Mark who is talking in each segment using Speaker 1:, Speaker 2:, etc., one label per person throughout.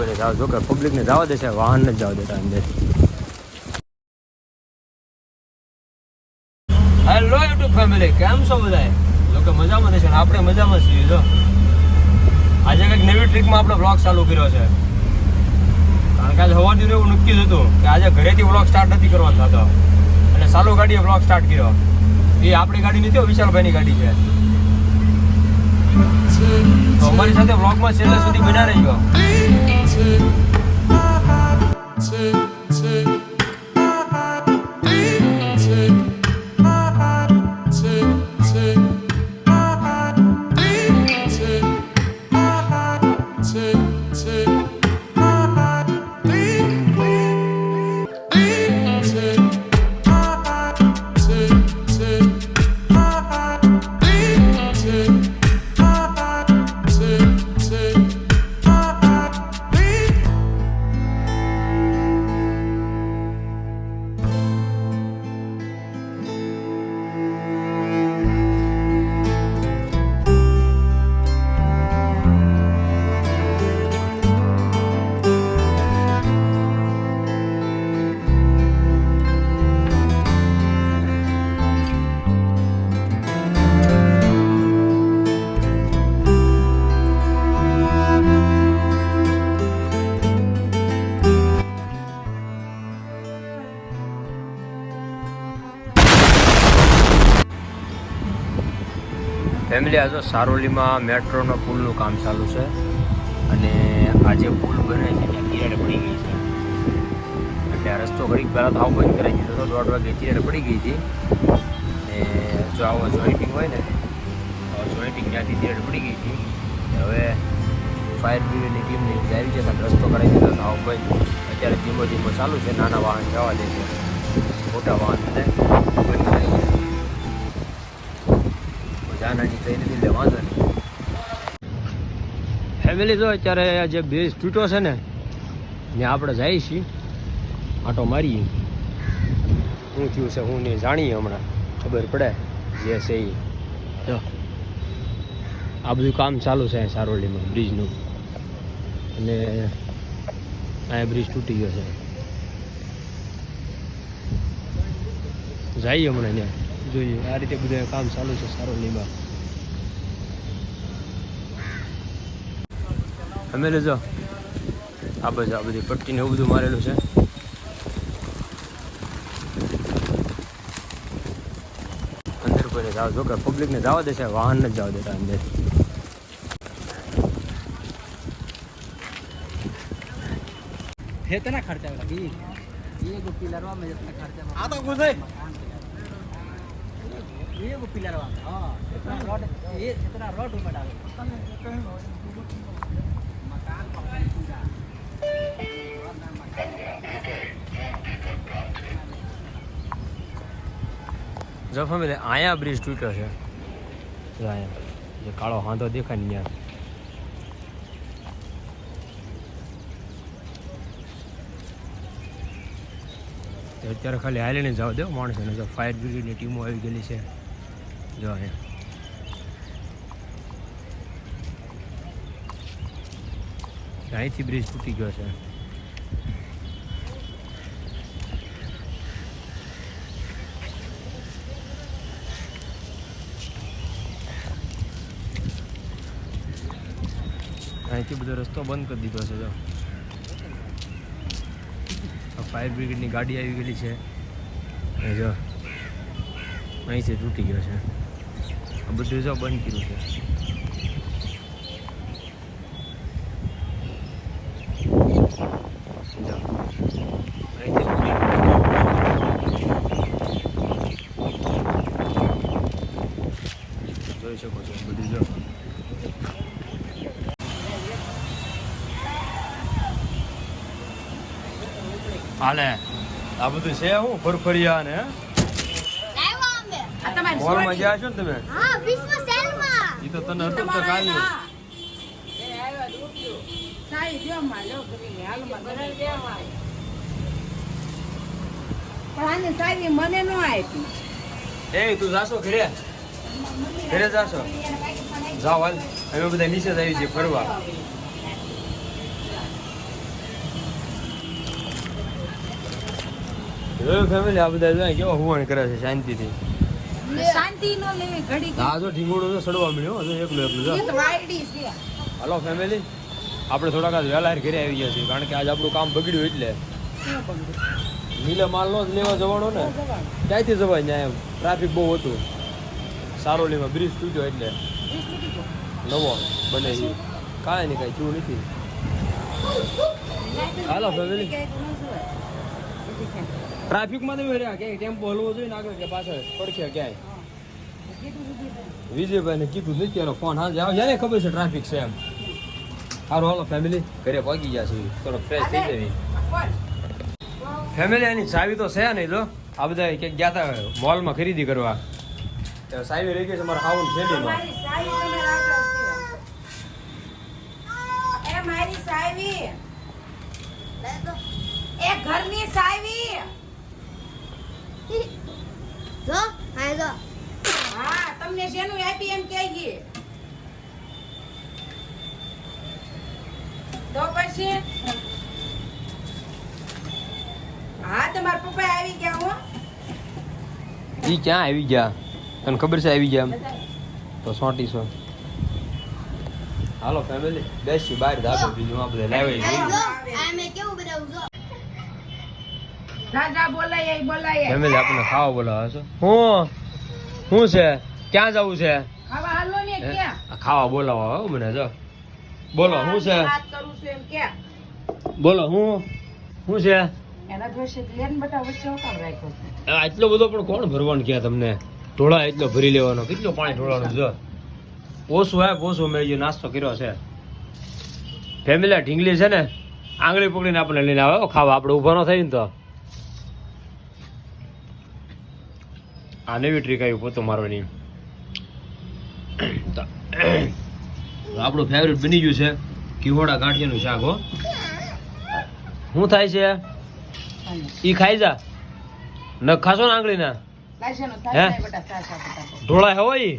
Speaker 1: કોઈને જાવ જો કે પબ્લિકને જવા દેશે, વાહન જ જવા દેતા અંદર. હેલો યુટ્યુબ ફેમિલી કેમ છો બધાય? લોકો મજામાં છે આપણે મજામાં છીએ, જો. આજે કંઈક નવી ટ્રીકમાં આપણે બ્લોગ ચાલુ કર્યો છે. કારણ કે આજે દિવસે એવું નક્કી જ હતું કે આજે ઘરેથી બ્લોગ સ્ટાર્ટ નથી કરવાનો થતો. અને સાલો ગાડીએ બ્લોગ સ્ટાર્ટ કર્યો. એ આપણી ગાડી નથી વિશાલભાઈની ગાડી છે. અમારી સાથે બ્લોગમાં છેલ્લે સુધી બના રહી ગયો ફેમિલી આ સારોલીમાં મેટ્રોનો પુલનું કામ ચાલુ છે અને આ જે પુલ બને છે, ત્યાં તિરાડ પડી ગઈ છે. એટલે રસ્તો ઘડીક પહેલાં તો આવું બંધ કરાવી દીધો હતો, દોઢ વાગે તિરાડ પડી ગઈ હતી. ને જો આવો જોઈન્ટિંગ હોય ને જોઈન્ટિંગ ત્યાંથી તિરાડ પડી ગઈ હતી. હવે ફાયર બ્રિગેડની ટીમની આવી છે રસ્તો કરાવી દીધો હતો આવો બંધ. અત્યારે ધીમો ધીમો ચાલુ છે, નાના વાહન જવા દે છે, મોટા વાહન બધા વાંધો નહીં ફેમિલી જો અત્યારે જે બ્રિજ તૂટ્યો છે ને ને આપણે જઈએ છીએ, આટો મારીએ. શું થયું છે, હું ને જાણીએ હમણાં, ખબર પડે, જે છે એ. જો, આ બધું કામ ચાલુ છે સારોલીમાં બ્રિજનું. અને આ બ્રિજ તૂટી ગયો છે. જઈએ હમણાં ત્યાં. જોઈએ આ રીતે બધું કામ ચાલુ છે સારોલીમાં અમે લેજો આ બાજુ આ બધી પટ્ટીને એવું બધું મારેલું છે અંદર કોઈને જાવ જો કે પબ્લિકને જવા દેશે વાહન જ જવા દેતા અંદર
Speaker 2: इतना खर्चा लगी ये गो पिलरवा में इतना खर्चा
Speaker 3: आता कुछ है
Speaker 2: ये गो पिलरवा में हाँ इतना रॉड ये इतना रॉड में डालो मकान पक्का पूरा
Speaker 1: જો ફેમિલી અહીંયા બ્રિજ તૂટ્યો છે જો અહીંયા જે કાળો હાંધો દેખાય ને ત્યાં તો અત્યારે ખાલી હાલીને જવા દો માણસોને જો ફાયર બ્રિગેડની ટીમો આવી ગયેલી છે જો અહીંયા અહીંથી બ્રિજ તૂટી ગયો છે અહીંથી બધો રસ્તો બંધ કરી દીધો છે જો ફાયર બ્રિગેડની ગાડી આવી ગયેલી છે. જો અહીંથી તૂટી ગયો છે. બધું જો બંધ કર્યું છે. જોઈ શકો છો બધું જો હાલે આ બધું છે હું ફરફરિયા ને. મોલમાં ગયા છો ને તમે?
Speaker 4: હા વિશ્વ સેલમાં
Speaker 1: ઈ તો તને હતું તો
Speaker 5: કાલે એ મને
Speaker 1: એ તું જાશો ઘરે? ઘરે જાશો? જાઓ હાલ. બધા નીચે આવી છીએ ફરવા. ફેમિલી આ બધા કેવા હુવાણ કરે છે શાંતિથી.
Speaker 5: શાંતિ નો લેવી ઘડી
Speaker 1: આ જો ઢીંગોડો તો સડવા મળ્યો. હજુ એકલો એકલું હલો
Speaker 5: એ તો વાયડી છે.
Speaker 1: હાલો ફેમિલી આપણે થોડાક આજ વહેલા ઘરે આવી ગયા છીએ કારણ કે આજ આપણું કામ બગડ્યું એટલે. નીલે માલ નો જ લેવા જવાનો ને ક્યાંથી જવાય ત્યાં એમ. ટ્રાફિક બહુ હતું. સારોલીમાં બ્રિજ તૂટ્યો એટલે. નવો બને છે કાંઈ નહીં કાંઈ થયું નથી. હાલો ફેમિલી ટ્રાફિકમાં તમે રહ્યા. ક્યાંય ટેમ્પો હલવો જોઈએ? આગળ કે પાછળ પડખે ક્યાંય. વિજયભાઈને કીધું નથી એનો ફોન હા જાવ જાય ખબર છે ટ્રાફિક છે એમ. સારું હાલો ફેમિલી ઘરે પહોંચી ગયા છે થોડો ફ્રેશ થઈ જવી ફેમિલી એની ચાવી તો છે નહીં, જો. આ બધા ક્યાંક ગયા હતા મોલમાં ખરીદી કરવા. ચાવી રહી ગઈ છે મારા હાઉન
Speaker 5: છે. એ ઘરની સાવી
Speaker 4: જો હા
Speaker 5: હા તમને જેનું આપી એમ કહેજે તો પછી? હા તમારા પપ્પા આવી ગયા હો.
Speaker 1: ઈ ક્યાં આવી ગયા? તને ખબર છે આવી ગયા તો સોટી સો હાલો ફેમિલી બેસી બહાર ધાબે બીજું આપણે લાવી
Speaker 4: અરે આ મેં કેવું બનાવું જો
Speaker 5: જા જા બોલાય બોલાય.
Speaker 1: ફેમિલી આપણે ખાવા બોલાવે છે. હું? શું છે? ક્યાં જવું છે?
Speaker 5: ખાવા
Speaker 1: બોલાવો હો મને જો. બોલો શું છે? બોલો હું? શું છે? આટલો બધો પણ કોણ ભરવાનું ક્યાં તમને? ઢોળા એટલો ભરી લેવાનો કેટલો પાણી ઢોળવાનું જો. ઓછું હે ઓછું. મેં જે નાસ્તો કર્યો છે. ફેમિલી આ ઢીંગલી છે ને આંગળી પકડીને આપણે લઈને આવે ખાવા. આપણે ઊભો ન થઈ ને તો. આ નવી ટ્રીક આવી પોતો મારવાની. આપણું ફેવરેટ બની ગયું છે કિહોડા ગાંઠિયાનું શાક હો. શું થાય છે? ઈ ખાઈ જા. ન ખાશો ને આંગળીના?
Speaker 5: ના
Speaker 1: ઢોળા હે? હોય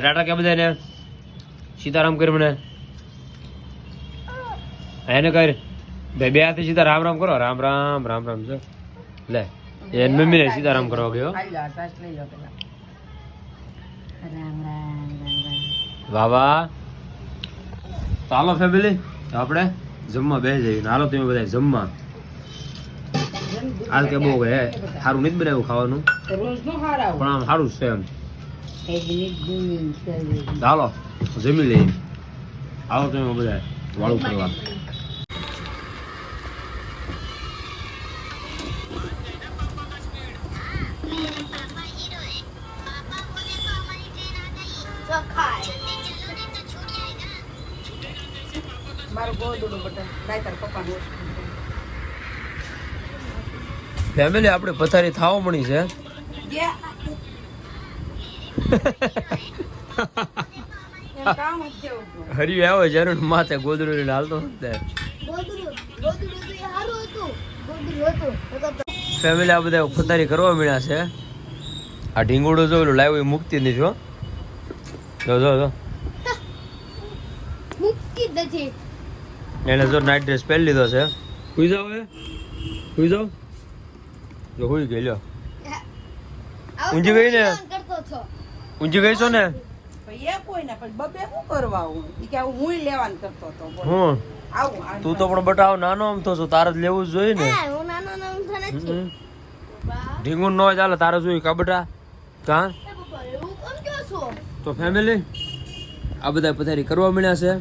Speaker 1: ટાટા કે બધાને સીતારામ કરી મને. એને કર. બે બે હાથે સીધા રામ રામ કરો. રામ રામ રામ રામ છે લે એ મમ્મી ને સીતારામ કરવા ગયો.
Speaker 5: વાવા લો આ સાસ લઈ લો પેલા. રામ રામ રામ રામ.
Speaker 1: વાહ વાહ. તો હાલો ફેમિલી આપણે જમવા બે જઈએ. હાલો તમે બધા જમવા. હાલ કે બહુ હે સારું નથી બનાવ્યું ખાવાનું. પણ આમ સારું છે એમ. હાલો જમી લઈએ. આવો તમે બધા વાળું કરવા.
Speaker 4: ખાય
Speaker 5: મારું ગોદડું પપ્પાનું
Speaker 1: ફેમિલી આપણે પથારી થાવ મળી છે.
Speaker 5: ગયા એમ કામ જ કેવું હતું.
Speaker 1: હરી આવે જરૂર માથે ગોદડું લઈને હાલતો ફેમિલી આ બધા પથારી કરવા મળ્યા છે. આ ઢીંગોડો જો લાવ્યું એ મુકતી નથી હો જો જો જો.
Speaker 4: મૂકી નથી
Speaker 1: એને જો નાઈટ ડ્રેસ પહેરી લીધો છે. સુઈ જાવ એ સુઈ જાવ જો સુઈ ગઈ લ્યો. ઊંઘી ગઈ ને?
Speaker 4: કરતો છો.
Speaker 1: ઊંઘી ગઈ છો ને?
Speaker 5: એ કોઈ ને પણ બબે શું કરવા હું કે આવું હુંય લેવાનું કરતો હતો
Speaker 1: હું? તું તો પણ બટાવ નાનો આમ તો છો તારે જ લેવું જ જોઈએ ને.
Speaker 4: હા, હું નાનો નાનો નથી.
Speaker 1: ઢીંગું ન હોય ચાલે તારે જોઈએ કા બટા? કા
Speaker 4: એ પપ્પા એવું કેમ કહો છો
Speaker 1: તો ફેમિલી આ બધા પથારી કરવા મળ્યા છે.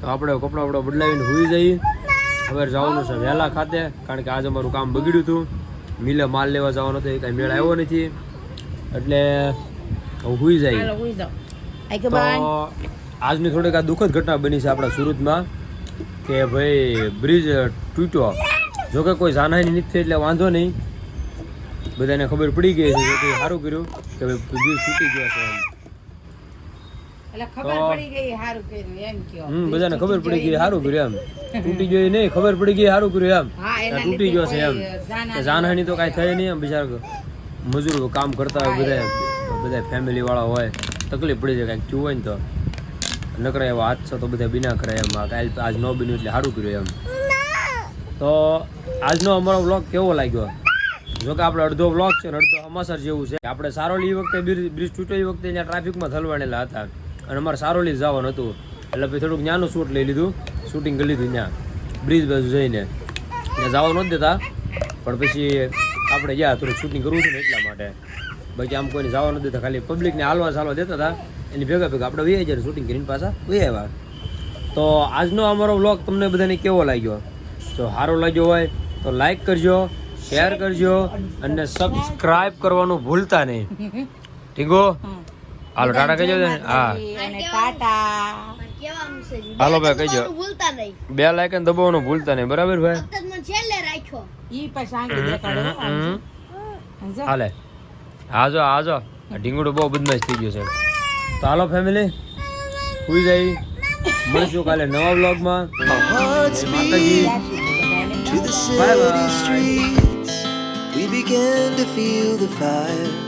Speaker 1: તો આપણે કપડાં વપડા બદલાવીને હોઈ જઈએ. હવે જવાનું છે વહેલા ખાતે કારણ કે આજે અમારું કામ બગડ્યું હતું. મિલે માલ લેવા જવાનો હતો કાંઈ મેળ આવ્યો નથી. એટલે હવે હોઈ જાય તો આજની થોડીક આ દુઃખદ ઘટના બની છે આપણા સુરતમાં કે ભાઈ બ્રિજ તૂટ્યો. જોકે કોઈ જાનહાની નથી થઈ એટલે વાંધો નહીં. બધાને ખબર પડી ગઈ છે કે સારું કર્યું કે ભાઈ બ્રિજ તૂટી ગયો છે એમ
Speaker 5: એટલે ખબર
Speaker 1: તો-
Speaker 5: પડી ગઈ હારું કર્યું એમ કયો
Speaker 1: હમ બધાને ખબર પડી ગઈ સારું કર્યું એમ. તૂટી ગયો નહીં ખબર પડી ગઈ સારું કર્યું એમ. તૂટી ગયો છે એમ.
Speaker 5: જાનહાનિ
Speaker 1: તો કાંઈ થઈ નહીં એમ બિચારા મજૂર કામ કરતા હોય બધા બધા ફેમિલી વાળા હોય તકલીફ પડી જાય કાંઈક થયું હોય ને તો. નકરા એવા હાથ તો બધા બિના કરે એમ. કાલ આજ ન બન્યું એટલે સારું કર્યું એમ. તો આજનો અમારો વ્લોગ કેવો લાગ્યો? જો કે આપણે અડધો વ્લોગ છે અડધો અમાસર જેવું છે. આપણે સારોલી વખતે બ્રિજ તૂટ્યો એ વખતે ત્યાં ટ્રાફિકમાં થલવાણેલા હતા. અને અમારે સારોલી જવાનું હતું. એટલે પછી થોડુંક નાનું શૂટ લઈ લીધું. શૂટિંગ કરી લીધું ત્યાં. બ્રિજ બાજુ જઈને. ત્યાં જવા નહોતું દેતા. પણ પછી આપણે ગયા, થોડુંક શૂટિંગ કરવું હતું ને એટલા માટે. બાકી આમ કોઈને જવા નથી દેતા. ખાલી પબ્લિકને હાલવા ચાલવા દેતા હતા. એની ભેગા ભેગા આપણે વહી જાય શૂટિંગ કરીને પાછા વહી આવ્યા. તો આજનો અમારો વ્લોગ તમને બધાને કેવો લાગ્યો? જો સારો લાગ્યો હોય તો લાઈક કરજો શેર કરજો અને સબસ્ક્રાઇબ કરવાનું ભૂલતા નહીં. ઠીકો હાલો ટાટા કહેજો ને હા
Speaker 5: અને ટાટા.
Speaker 1: હાલો ભાઈ, કહેજો.
Speaker 4: ભૂલતા નહીં
Speaker 1: બે લાયકન દબાવવાનું ભૂલતા નહીં બરાબર ભાઈ
Speaker 4: વખત મને છેલ્લે રાખ્યો
Speaker 5: ઈ પછી આંગળી દેખાડો જો.
Speaker 1: હાલે હાજો હાજો આ ઢીંગુડો બહુ બદમાશ થઈ ગયો છે તો હાલો ફેમિલી સુઈ જાય મળીશું કાલે નવા બ્લોગમાં માતાજી
Speaker 3: To the city streets, we began to feel the fire.